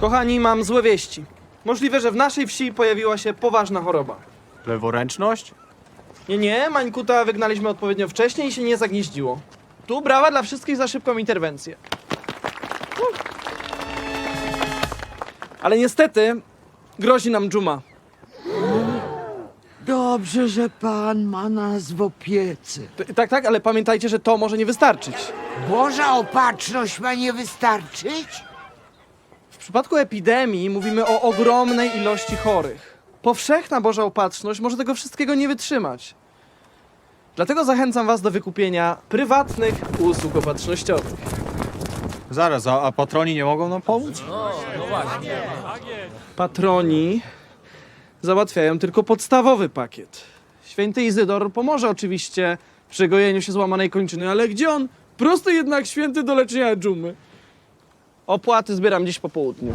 Kochani, mam złe wieści. Możliwe, że w naszej wsi pojawiła się poważna choroba. Leworęczność? Nie, nie, Mańkuta wygnaliśmy odpowiednio wcześniej i się nie zagnieździło. Tu brawa dla wszystkich za szybką interwencję. Ale niestety grozi nam dżuma. Dobrze, że pan ma nas w opiece. T- Tak, tak, ale pamiętajcie, że to może nie wystarczyć. Boża opatrzność ma nie wystarczyć? W przypadku epidemii mówimy o ogromnej ilości chorych. Powszechna Boża Opatrzność może tego wszystkiego nie wytrzymać. Dlatego zachęcam Was do wykupienia prywatnych usług opatrznościowych. Zaraz, a, a patroni nie mogą nam pomóc? Patroni załatwiają tylko podstawowy pakiet. Święty Izydor pomoże oczywiście przy gojeniu się złamanej kończyny, ale gdzie on? Prosty jednak święty do leczenia dżumy. Opłaty zbieram dziś po południu.